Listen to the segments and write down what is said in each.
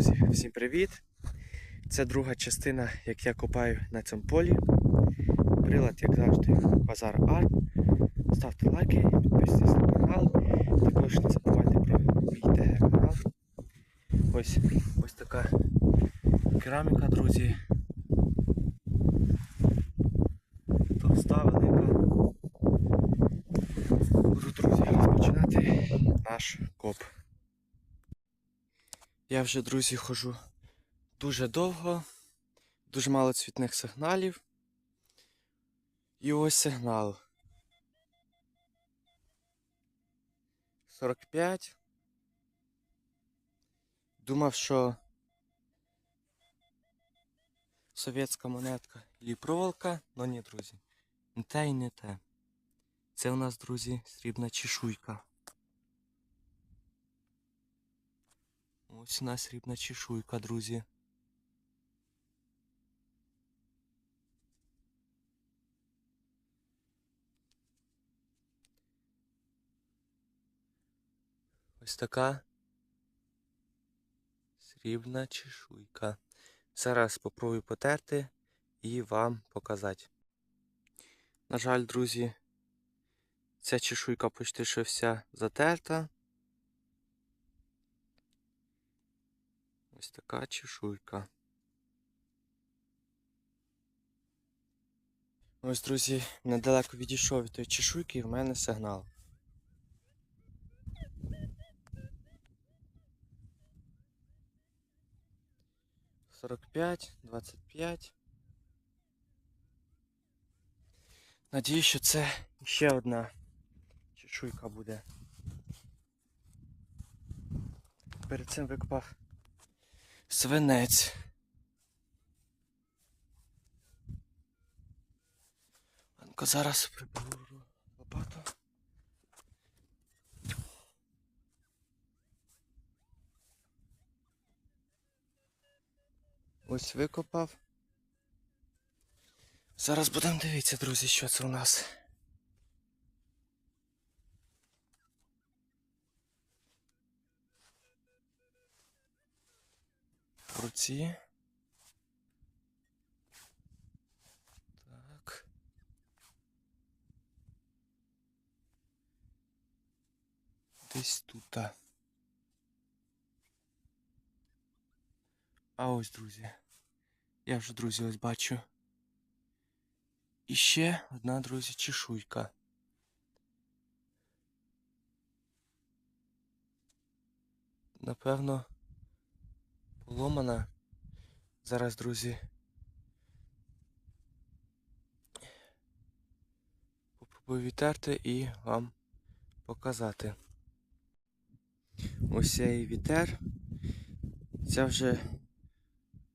друзі, всім привіт! Це друга частина, як я копаю на цьому полі. Прилад, як завжди, Базар Арт. Ставте лайки, підписуйтесь на канал. Також не забувайте про мій ТГ канал. Ось ось така кераміка, друзі. Товста, велика. Буду, друзі, розпочинати наш. Я вже, друзі, хожу дуже довго, дуже мало цвітних сигналів. І ось сигнал. 45. Думав, що совєтська монетка і проволока, але ні, друзі. Не те і не те. Це у нас, друзі, срібна чешуйка. Ось у нас срібна чешуйка, друзі. Ось така срібна чешуйка. Зараз спробую потерти і вам показати. На жаль, друзі, ця чешуйка почти що вся затерта. Ось така чешуйка. Ось, друзі, недалеко відійшов від тої чешуйки і в мене сигнал. Сорок п'ять, двадцять п'ять. Надіюсь, що це ще одна чешуйка буде. Перед цим викопав свинець. Анко зараз приберу лопату. Ось викопав. Зараз будемо дивитися, друзі, що це у нас. Руці. Так. Десь тут. А ось, друзі. Я вже, друзі, ось бачу. І ще одна, друзі, чешуйка. Напевно, поломана. Зараз, друзі. Попробую відтерти і вам показати. Ось я і відтер. Ця вже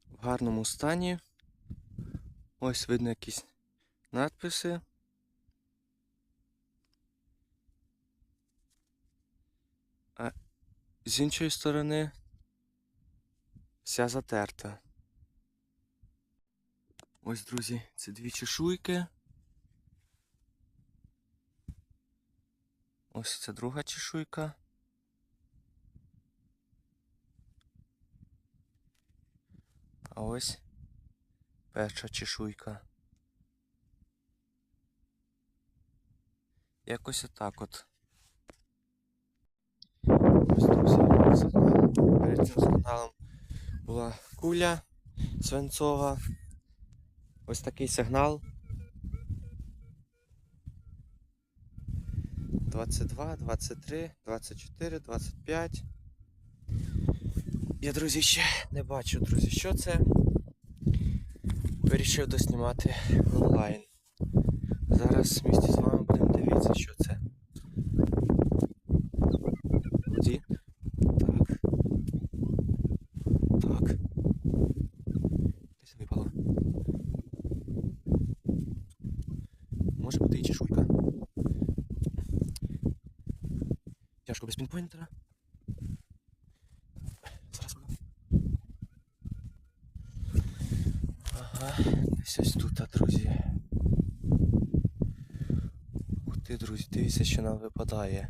в гарному стані. Ось видно якісь надписи. А з іншої сторони вся затерта. Ось, друзі, це дві чешуйки. Ось це друга чешуйка. А ось перша чешуйка. Якось отак от. Ось друзі. Перед цим сигналом була куля свинцова. Ось такий сигнал. 22, 23, 24, 25. Я, друзі, ще не бачу, друзі, що це. Вирішив доснімати онлайн. Зараз в місті з вами будемо дивитися, що це. Тоді. Так. Так. Десь випало. Може бути і чешуйка. Тяжко без пінпойнтера. Зараз буду. Ага, десь ось тут, друзі. Ух ти, друзі, дивіться, що нам випадає.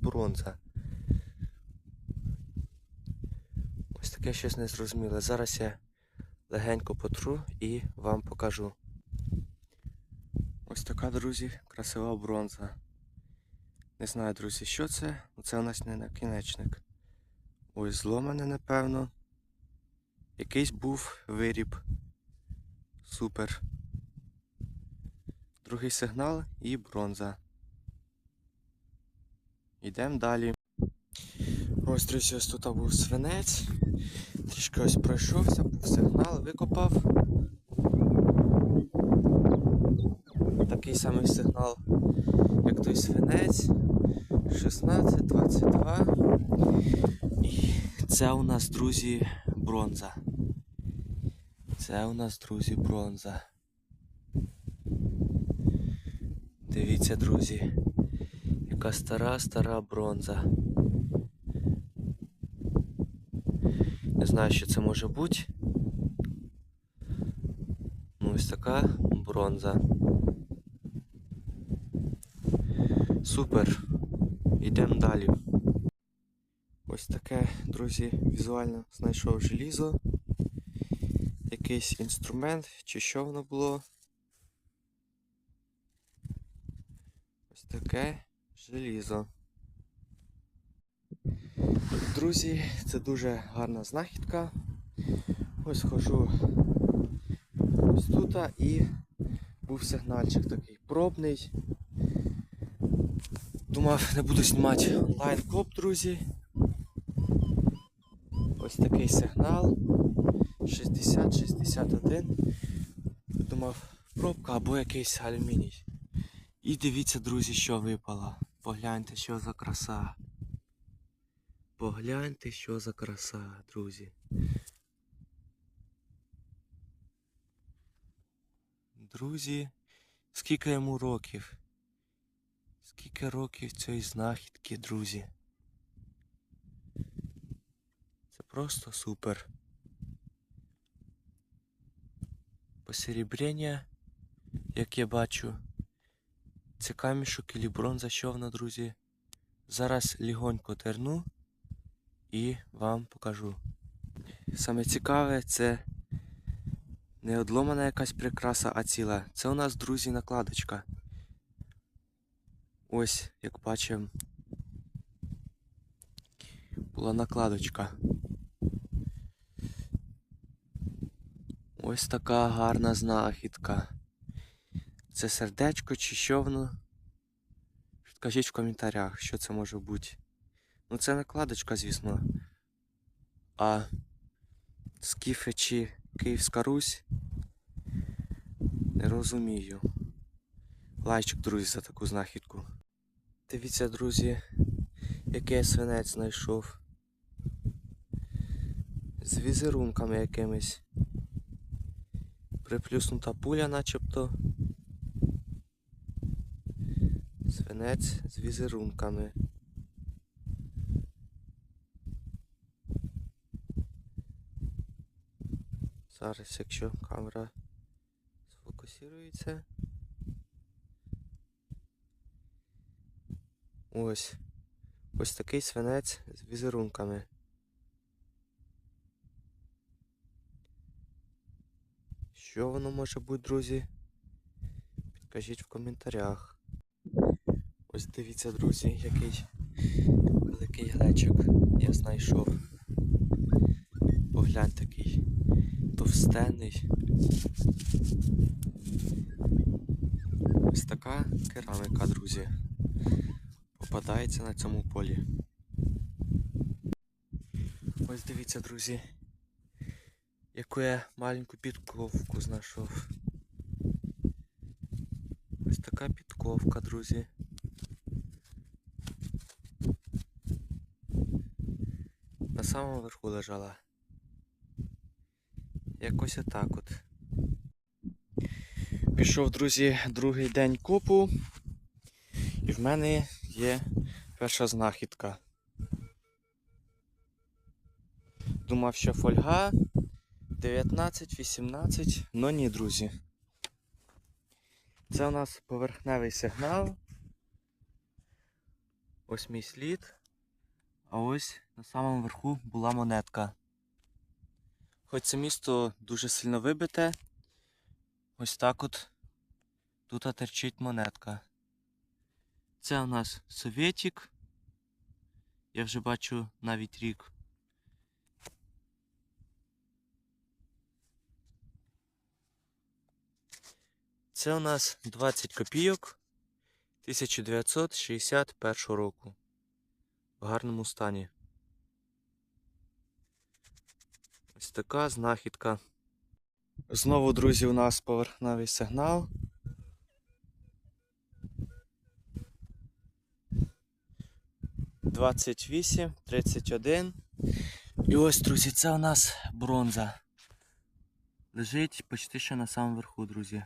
бронза. Ось таке щось незрозуміле. Зараз я легенько потру і вам покажу. Ось така, друзі, красива бронза. Не знаю, друзі, що це. Ну, Це у нас не накінечник. Ось зломане, напевно. Якийсь був виріб. Супер. Другий сигнал і бронза. Йдемо далі. Ось, друзі, ось тут був свинець. Трішки ось пройшовся, був сигнал, викопав. Такий самий сигнал, як той свинець. 16, 22. І це у нас, друзі, бронза. Це у нас, друзі, бронза. Дивіться, друзі, яка стара стара бронза. Не знаю, що це може бути. Ну, ось така бронза. Супер. Йдемо далі. Ось таке, друзі, візуально знайшов желізо. Якийсь інструмент, чи що воно було. Ось таке желізо. Друзі, це дуже гарна знахідка. Ось хожу ось тут і був сигнальчик такий пробний. Думав, не буду знімати онлайн коп, друзі. Ось такий сигнал. 60-61. Думав, пробка або якийсь алюміній. І дивіться, друзі, що випало. Погляньте, що за краса. Погляньте, що за краса, друзі. Друзі, скільки йому років? Скільки років цієї знахідки, друзі? Це просто супер. Посеребрення, як я бачу. Це камішок і бронза, що вона, друзі. Зараз лігонько терну і вам покажу. Саме цікаве це не одломана якась прикраса, а ціла. Це у нас, друзі, накладочка. Ось, як бачимо, була накладочка. Ось така гарна знахідка. Це сердечко чи що воно? Скажіть в коментарях, що це може бути. Ну це накладочка, звісно. А скіфи чи Київська Русь не розумію. Лайчик, друзі, за таку знахідку. Дивіться, друзі, який я свинець знайшов. З візерунками якимись. Приплюснута пуля начебто. Свинець з візерунками. Зараз, якщо камера сфокусується. Ось. Ось такий свинець з візерунками. Що воно може бути, друзі? Підкажіть в коментарях. Ось дивіться, друзі, який великий глечик я знайшов. Поглянь такий товстенний. Ось така кераміка, друзі. Попадається на цьому полі. Ось дивіться, друзі, яку я маленьку підковку знайшов. Ось така підковка, друзі. На самому верху лежала. Якось отак от. Пішов, друзі, другий день копу. І в мене є перша знахідка. Думав, що фольга 19-18, но ні, друзі. Це у нас поверхневий сигнал. Ось мій слід. А ось на самому верху була монетка. Хоч це місто дуже сильно вибите. Ось так от тут терчить монетка. Це у нас Совєтік. Я вже бачу навіть рік. Це у нас 20 копійок 1961 року. В гарному стані. Ось така знахідка. Знову, друзі, у нас поверхневий сигнал. Двадцять вісім, тридцять один. І ось, друзі, це у нас бронза. Лежить почти що на самому верху, друзі.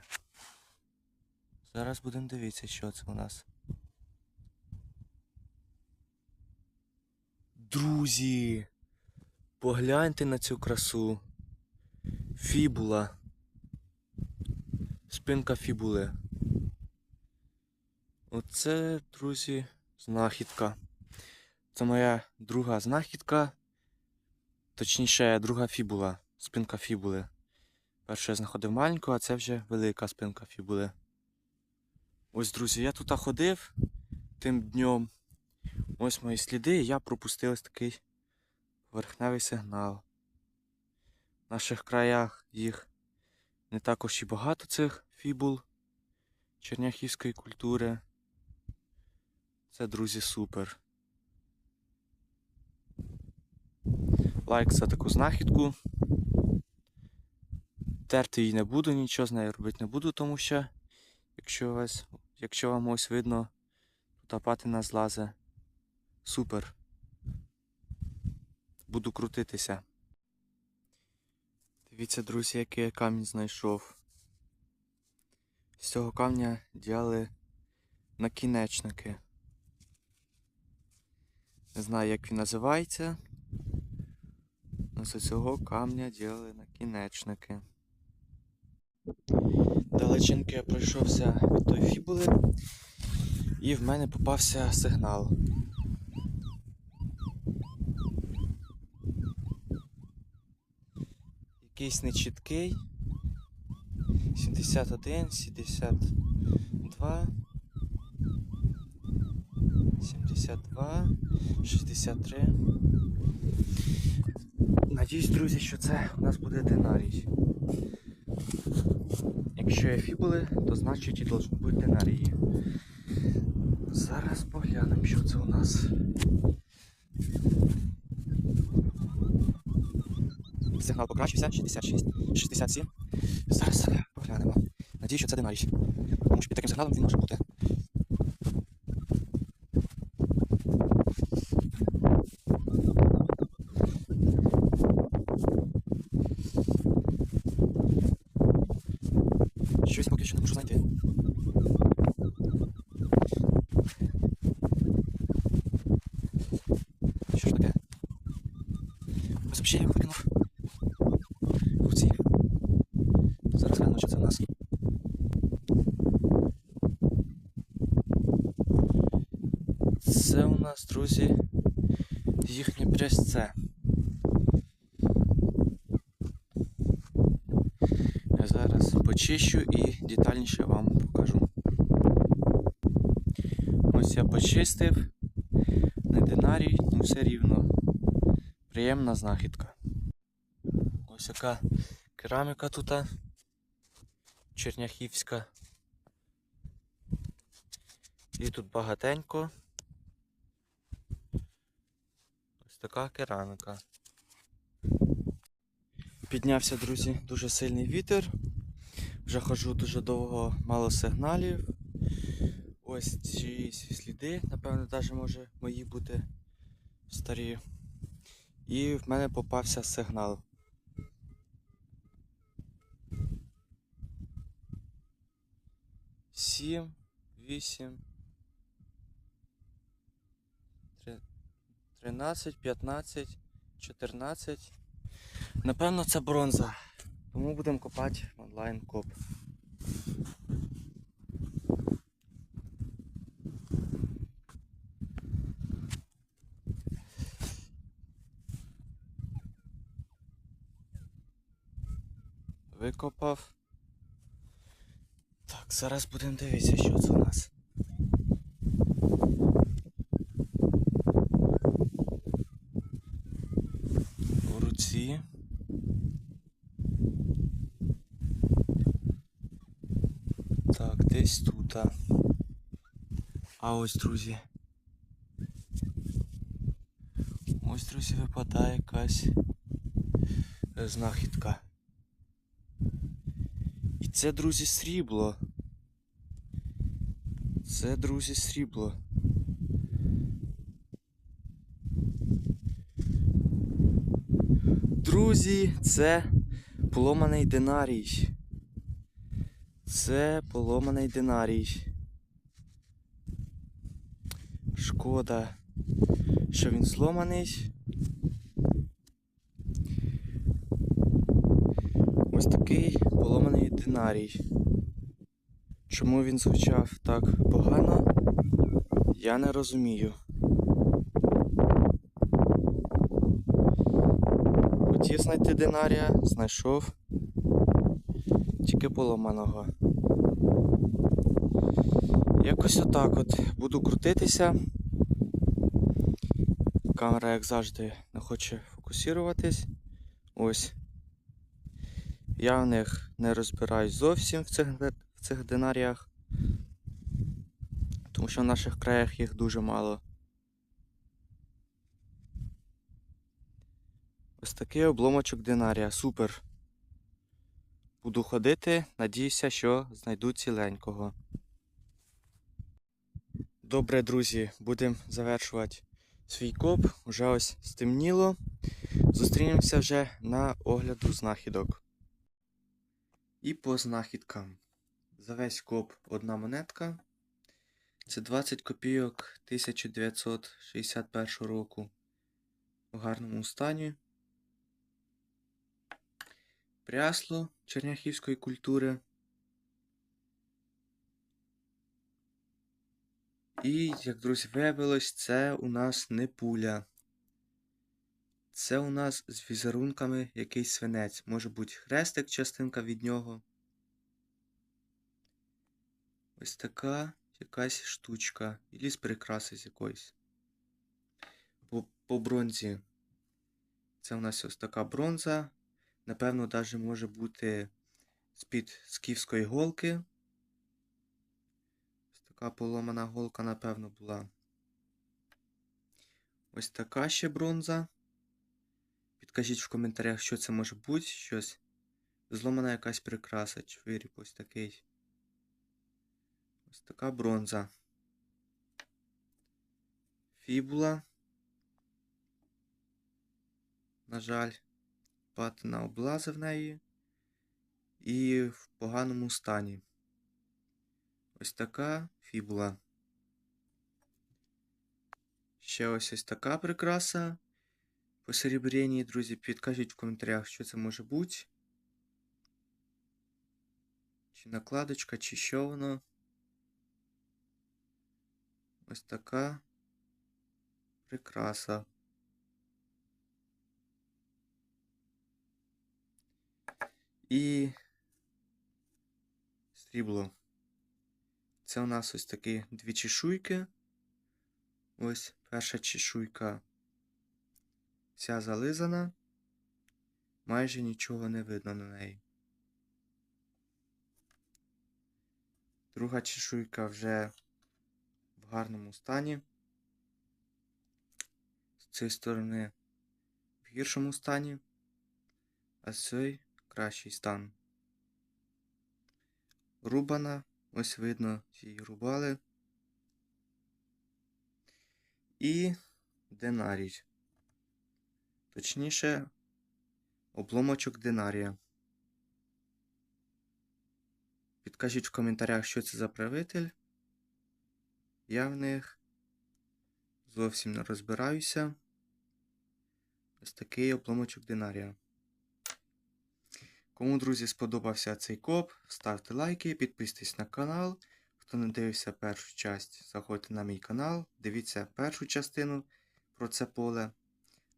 Зараз будемо дивитися, що це у нас. Друзі! Погляньте на цю красу. Фібула. Спинка фібули. Оце, друзі, знахідка. Це моя друга знахідка. Точніше, друга фібула. Спинка фібули. Перше я знаходив маленьку, а це вже велика спинка фібули. Ось, друзі, я тут ходив тим днем. Ось мої сліди, і я пропустив ось такий поверхневий сигнал. В наших краях їх не також і багато цих фібул черняхівської культури. Це, друзі, супер. Лайк за таку знахідку. Терти її не буду, нічого з нею робити не буду, тому що якщо, вас, якщо вам ось видно, тут патина злазе. Супер. Буду крутитися. Дивіться, друзі, який я камінь знайшов. З цього камня діяли накінечники. Не знаю, як він називається. З цього камня діяли накінечники. Далеченьки я пройшовся від тої фібули, і в мене попався сигнал. Якийсь нечіткий. 71, 72. 72, 63. Надіюсь, друзі, що це у нас буде динарій. Якщо є фібули, то значить і должны бути динарії. Зараз поглянемо, що це у нас. Сигнал покращився, 66, 67. Зараз поглянемо. Надіюсь, що це динарій. Тому що під таким сигналом він може бути. Щось поки що не можу знайти. Що ж таке? Ось взагалі я його викинув. Руці. Зараз глянемо, що це в нас. Це у нас, друзі, їхнє прясце. Я зараз почищу і детальніше вам покажу. Ось я почистив, не динарій, ну все рівно. Приємна знахідка. Ось яка кераміка тут. Черняхівська. І тут багатенько. Ось така кераміка. Піднявся, друзі, дуже сильний вітер. Вже ходжу дуже довго, мало сигналів. Ось ці сліди, напевно, навіть може мої бути старі. І в мене попався сигнал. Сім, вісім, три- тринадцять, п'ятнадцять, чотирнадцять. Напевно це бронза. Тому будемо копати онлайн коп. Викопав. Так, зараз будемо дивитися, що це у нас. А ось, друзі. Ось, друзі, випадає якась знахідка. І це, друзі, срібло. Це, друзі, срібло. Друзі, це поломаний динарій. Це поломаний динарій. Шкода, що він зломаний. Ось такий поломаний динарій. Чому він звучав так погано, я не розумію. Хотів знайти динарія, знайшов тільки поломаного. Якось отак от буду крутитися. Камера, як завжди, не хоче фокусуватись. Ось. Я в них не розбираюсь зовсім в цих, в цих динаріях. Тому що в наших краях їх дуже мало. Ось такий обломочок динарія. Супер. Буду ходити, надіюся, що знайду ціленького. Добре, друзі, будемо завершувати свій коп. Уже ось стемніло. Зустрінемося вже на огляду знахідок. І по знахідкам. За весь коп одна монетка. Це 20 копійок 1961 року. В гарному стані. Прясло черняхівської культури. І, як друзі, виявилось, це у нас не пуля. Це у нас з візерунками якийсь свинець. Може бути хрестик, частинка від нього. Ось така якась штучка. Ілі з прикраси з якоїсь. По, по бронзі. Це у нас ось така бронза. Напевно, навіть може бути з-під скіфської голки. Така поломана голка, напевно, була. Ось така ще бронза. Підкажіть в коментарях, що це може бути. Щось. Зломана якась прикраса, чи ось такий. Ось така бронза. Фібула. На жаль, патина облазив неї. І в поганому стані. Ось така фібула. Ще ось ось така прикраса. Посеребрені, друзі, підкажіть в коментарях, що це може бути. Чи накладочка, чи що воно. Ось така прикраса. І срібло. Це у нас ось такі дві чешуйки. Ось перша чешуйка вся зализана. Майже нічого не видно на неї. Друга чешуйка вже в гарному стані. З цієї сторони в гіршому стані, а з цієї кращий стан. Рубана, ось видно, її рубали. І динарій. Точніше, обломочок динарія. Підкажіть в коментарях, що це за правитель. Я в них зовсім не розбираюся. Ось такий обломочок динарія. Кому, друзі, сподобався цей коп, ставте лайки, підписуйтесь на канал. Хто не дивився першу часть, заходьте на мій канал, дивіться першу частину про це поле.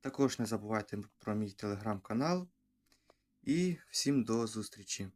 Також не забувайте про мій телеграм-канал. І всім до зустрічі!